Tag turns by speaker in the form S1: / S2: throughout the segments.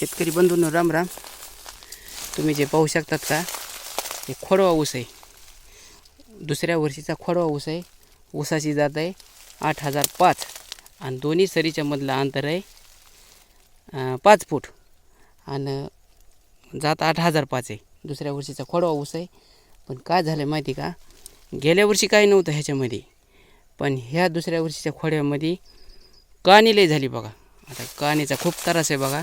S1: शेतकरी बंधूंनो राम राम. तुम्ही जे पाहू शकतात का हे खोडवा ऊस आहे. दुसऱ्या वर्षीचा खोडवा ऊस आहे. ऊसाची जात आहे आठ हजार पाच. आणि दोन्ही सरीच्या मधलं अंतर आहे पाच फूट. आणि जात आठ हजार पाच आहे. दुसऱ्या वर्षीचा खोडवा ऊस आहे. पण काय झालं माहिती का गेल्या वर्षी काही नव्हतं ह्याच्यामध्ये. पण ह्या दुसऱ्या वर्षीच्या खोड्यामध्ये कानी लय झाली बघा. आता कानीचा खूप त्रास आहे बघा.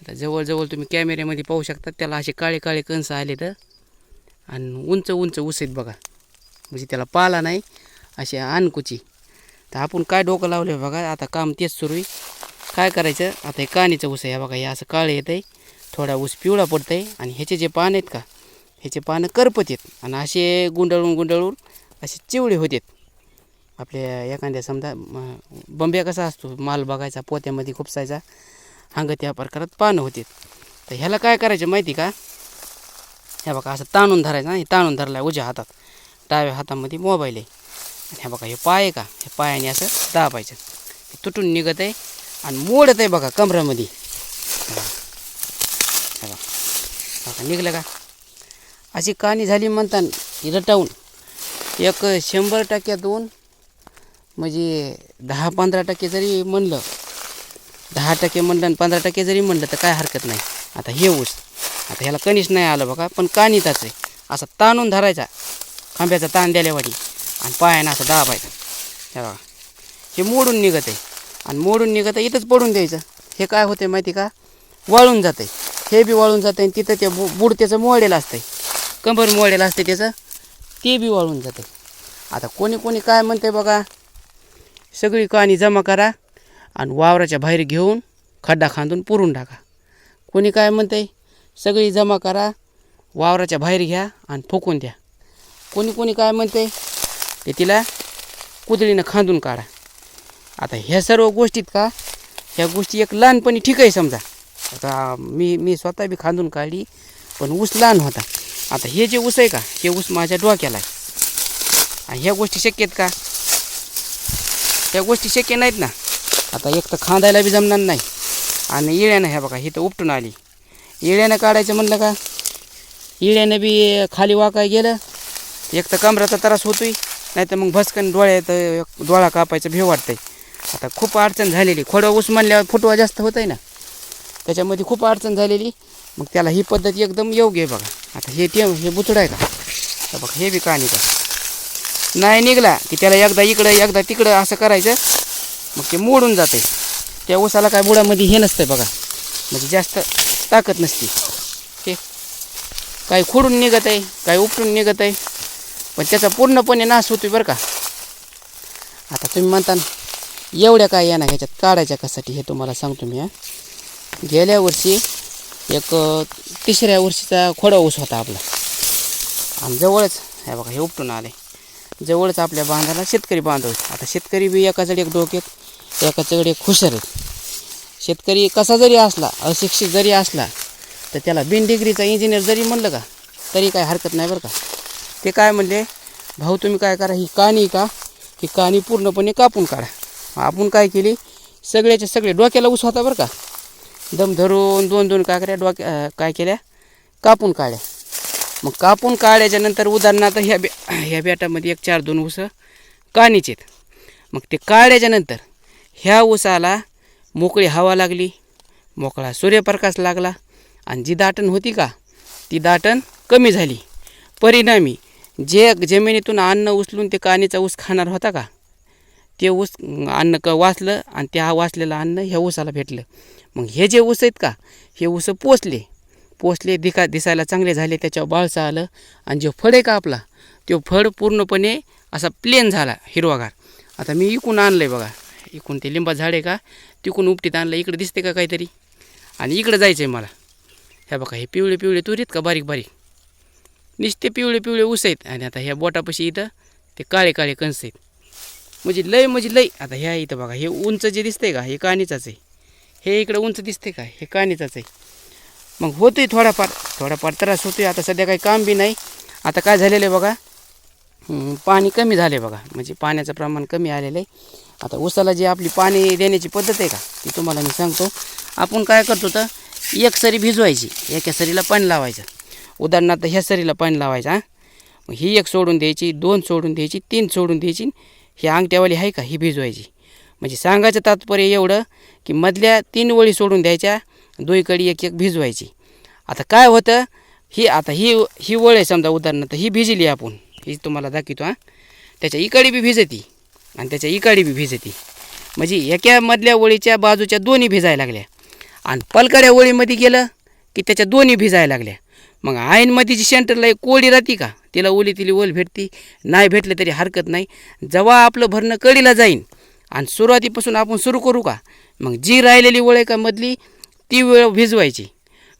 S1: आता जवळजवळ तुम्ही कॅमेऱ्यामध्ये पाहू शकता त्याला असे काळे काळे कंस आले तर आणि उंच उंच ऊस आहेत बघा. म्हणजे त्याला पाला नाही असे अनकुची. तर आपण काय डोकं लावलं बघा आता काम तेच सुरू आहे. काय करायचं आता हे कानीचं ऊस आहे बघा हे असं काळं येतं आहे थोडा ऊस पिवळा पडतं आहे आणि ह्याचे जे पान आहेत का ह्याचे पानं करपत आहेत. आणि असे गुंडळून गुंडळून असे चिवळे होतात आपल्या एखाद्या समजा बंब्या कसा असतो माल बघायचा पोत्यामध्ये खुपसायचा. हांगत या प्रकारात पानं होते तर ह्याला काय करायचं माहिती का? ह्या बघा असं ताणून धरायचं हे ताणून धरला आहे हातात. डाव्या हातामध्ये मोबाईल आहे. आणि ह्या बघा हे पाय आहे का? हे पायाने असं दाबायचं. तुटून निघत आहे आणि मोडत आहे बघा कमरामध्ये. बघा. बघा निघलं का? अशी कहाणी झाली म्हणतात रटावून. एक शंभर टक्क्यातून म्हणजे दहा पंधरा टक्के जरी म्हणलं दहा टक्के म्हणलं आणि पंधरा टक्के जरी म्हणलं तर काय हरकत नाही. आता हे ऊस आता ह्याला कणीस नाही आलं बघा पण कानिताच आहे. असा ताणून धरायचा खांब्याचा ताण द्याल्यावाडी आणि पायानं असं दाबायचा. हे बघा हे मोडून निघत आहे आणि मोडून निघत आहे इथंच पडून द्यायचं. हे काय होते माहिती का? वाळून जातं हे बी वाळून जाते आणि तिथं ते बु बुड त्याचं मोडेल असतं कंबर मोडेल असते त्याचं ते बी वाळून जातं आता कोणी कोणी काय म्हणते बघा? सगळी कहाणी जमा करा. आणि वावराच्या बाहेर घेऊन खड्डा खांदून पुरून टाका. कोणी काय म्हणते सगळी जमा करा वावराच्या बाहेर घ्या आणि फुकून द्या. कोणी कोणी काय म्हणते ते तिला कुदळीनं खांदून काढा. आता ह्या सर्व गोष्टीत का ह्या गोष्टी एक लहानपणी ठीक आहे समजा. आता मी मी स्वतः बी खांदून काढली पण ऊस लहान होता. आता हे जे ऊस आहे का हे ऊस माझ्या डोक्याला आहे आणि ह्या गोष्टी शक्य आहेत का? ह्या गोष्टी शक्य नाहीत ना. आता एक तर खांदायला बी जमणार नाही. आणि इळ्यानं ह्या बघा ही तर उपटून आली. इळ्यानं काढायचं म्हणलं का? इळ्यानं बी खाली वाकाय गेलं. एक तर कमराचा त्रास होतोय नाही तर मग भस्कन डोळ्यात डोळा कापायचं भेव वाटतंय. आता खूप अडचण झालेली. खोडं ऊस म्हणल्यावर फुटवा जास्त होत आहे ना. त्याच्यामध्ये खूप अडचण झालेली. मग त्याला ही पद्धत एकदम योग्य आहे बघा. आता हे ते हे बुचड आहे का? तर बघा हे बी का? निघा नाही निघला की त्याला एकदा इकडं एकदा तिकडं असं करायचं. मग ते मोडून जाते. त्या ऊसाला काय बुडामध्ये हे नसतं बघा. म्हणजे जास्त ताकद नसते. ते काही खोडून निघत आहे काही उपटून निघत आहे. पण त्याचा पूर्णपणे नाश होतो बरं का. आता तुम्ही म्हणता ना, एवढ्या काय येणार ह्याच्यात? काढायच्या कसाठी हे तुम्हाला सांगतो मी गेल्या वर्षी एक तिसऱ्या वर्षीचा खोडा ऊस होता आपला. आणि जवळच हे बघा हे उपटून आले जवळच आपल्या बांधाला शेतकरी बांधव आता शेतकरी बी एकाकडे एक डोक्यात एकाच्याकडे एक आहेत. शेतकरी कसा जरी असला अशिक्षित जरी असला तर त्याला बिन डिग्रीचा इंजिनियर जरी म्हणलं का तरी काय हरकत नाही बरं का. ते काय म्हणले भाऊ तुम्ही काय करा ही काणी का? ही काणी पूर्णपणे कापून काढा. आपण काय केली सगळ्याचे सगळे डोक्याला उस होता बरं का. दम धरून दोन दोन काय करा डोक्या काय केल्या कापून काढल्या. मग कापून काढल्याच्या नंतर उदाहरणार्थ ह्या बे ह्या बेटामध्ये एक चार दोन उसं काणीचे आहेत. मग ते काढल्याच्यानंतर ह्या ऊसाला मोकळी हवा लागली. मोकळा सूर्यप्रकाश लागला. आणि जी दाटण होती का ती दाटण कमी झाली. परिणामी जे जमिनीतून अन्न उचलून ते कानीचा ऊस खाणार होता का ते ऊस अन्न क वाचलं आणि त्या वाचलेलं अन्न ह्या ऊसाला भेटलं. मग हे जे ऊस आहेत का हे ऊस पोचले पोचले दिका दिसायला चांगले झाले त्याच्यावर बाळसं आलं आणि जो फळ आहे का आपला तो फळ पूर्णपणे असा प्लेन झाला हिरवागार. आता मी इकून आणलं आहे बघा. इकून ते लिंबा झाड आहे का? तिकून उपटीत आणलं इकडे दिसते का काहीतरी? आणि इकडं जायचं आहे मला. ह्या बघा हे पिवळे पिवळे तुरीत का बारीक बारीक? नुसते पिवळे पिवळे ऊस आहेत. आणि आता ह्या बोटापाशी इथं ते काळे काळे कंस आहेत. म्हणजे लय म्हणजे लय. आता ह्या इथं बघा हे उंच जे दिसतंय का हे कानीचाच आहे. हे इकडं उंच दिसते का हे कानीचाच आहे. मग होतोय थोडाफार. थोडाफार त्रास होतोय. आता सध्या काही काम बी नाही. आता काय झालेलं आहे बघा? पाणी कमी झाले बघा. म्हणजे पाण्याचं प्रमाण कमी आलेलं आहे. आता ऊसाला जी आपली पाणी देण्याची पद्धत आहे का ती तुम्हाला मी सांगतो. आपण काय करतो तर एक सरी भिजवायची एका सरीला पाणी लावायचं. उदाहरणार्थ ह्या सरीला पाणी लावायचं हां. मग ही एक सोडून द्यायची दोन सोडून द्यायची तीन सोडून द्यायची ही अंगठ्यावाली आहे का ही भिजवायची. म्हणजे सांगायचं तात्पर्य एवढं की मधल्या तीन वळी सोडून द्यायच्या दोईकडे एक एक भिजवायची. आता काय होतं ही आता ही ही वळ आहे समजा उदाहरणार्थ ही भिजली आपण ही तुम्हाला दाखवतो हां. त्याच्या इकडे बी भिजती. आणि त्याच्या इकाडी बी भिजती. म्हणजे एका मधल्या ओळीच्या बाजूच्या दोन्ही भिजायला लागल्या. आणि पलकड्या ओळीमध्ये गेलं की त्याच्या दोन्ही भिजायला लागल्या. मग आईनमध्ये जी सेंटरला एक कोळी राहते का तिला ओली तिली ओल भेटती नाही भेटले तरी हरकत नाही. जेव्हा आपलं भरणं कडीला जाईन आणि सुरुवातीपासून आपण सुरू करू का मग जी राहिलेली ओळ आहे का मधली ती वेळ भिजवायची.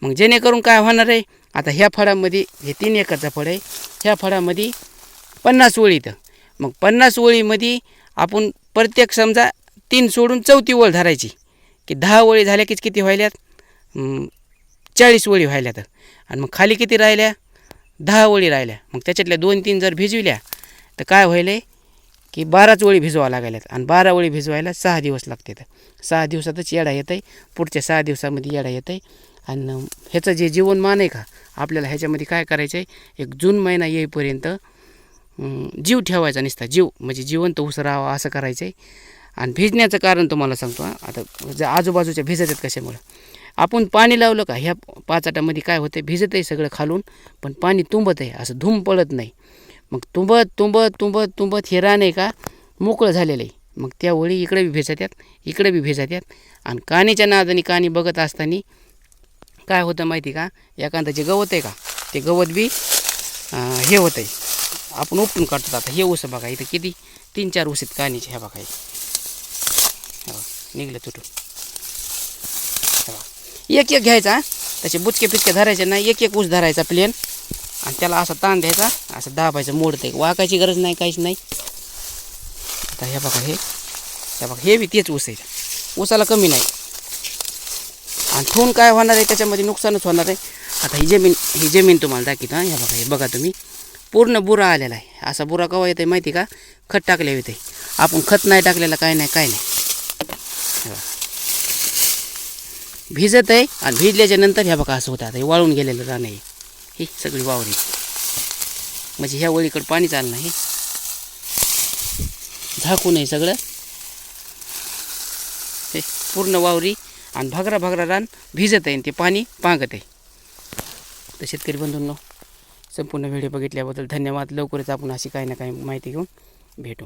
S1: मग जेणेकरून काय होणार आहे आता ह्या फळामध्ये हे तीन एकरचा फळ आहे ह्या फळामध्ये पन्नास ओळी इथं. मग पन्नास ओळीमध्ये आपण प्रत्येक समजा तीन सोडून चौथी ओळ धरायची की दहा ओळी झाल्या कीच किती व्हायल्यात? चाळीस ओळी व्हायल्यात. आणि मग खाली किती राहिल्या? दहा ओळी राहिल्या. मग त्याच्यातल्या दोन तीन जर भिजविल्या तर काय व्हायलं की बाराच ओळी भिजवा लागायल्यात. आणि बारा ओळी भिजवायला सहा दिवस लागते तर सहा दिवसातच येडा येत आहे पुढच्या सहा दिवसामध्ये येडा येत आहे आणि ह्याचं जे जीवनमान आहे का? आपल्याला ह्याच्यामध्ये काय करायचं आहे एक जून महिना येईपर्यंत जीव ठेवायचा नसता जीव. म्हणजे जिवंत उसरावा असं करायचं आहे आणि भिजण्याचं कारण तुम्हाला सांगतो हां. आता जर आजूबाजूच्या भिजत आहेत कशामुळं? आपण पाणी लावलं का? ह्या पाचाटामध्ये काय होतं भिजत आहे सगळं खालून पण पाणी तुंबत आहे. असं धूम पडत नाही. मग तुंबत तुंबत तुंबत तुंबत हे रान आहे का? मोकळं झालेलं आहे. मग त्यावेळी इकडे बी भेजात्यात इकडे बी भेजात्यात आणि कानीच्या नादाने कानी बघत असताना काय होतं माहिती का? एखादं जे गवत आहे का? ते गवत बी हे होतं आहे आपण उपटून काढतो आता. हे ऊस बघा इथं किती? तीन चार ओस आहेत कानीचे ह्या बघा हे. निघलं तुटून. एक एक घ्यायचा त्याचे बुचके पिचके धरायचे नाही एक एक ऊस धरायचा प्लेन आणि त्याला असा ताण द्यायचा असं दाबायचं मोडतं वाकायची गरज नाही काहीच नाही. आता हे बघा हे. हे बघा हे बी तेच ऊस आहे ऊसाला कमी नाही. आणि ठेवून काय होणार आहे त्याच्यामध्ये नुकसानच होणार आहे. आता ही जमीन ही जमीन तुम्हाला दाखवतो हां. हे बघा हे बघा तुम्ही. पूर्ण बुरा आलेला आहे. असा बुरा कवा येते माहिती का? खत टाकले येते आपण खत नाही टाकलेलं काय नाही काय नाही. भिजत आहे आणि भिजल्याच्या नंतर ह्या बघा असं होतं. आता हे वाळून गेलेलं रान आहे. ही सगळी वावरी म्हणजे ह्या वळीकडं पाणी चालणं हे झाकून आहे सगळं. हे पूर्ण वावरी आणि भागरा भागरा रान भिजत आहे आणि ते पाणी पांगत आहे. तर शेतकरी बंधूंनो संपूर्ण व्हिडिओ बघितल्याबद्दल धन्यवाद. लवकरच आपण अशी काही ना काही माहिती घेऊन भेटू.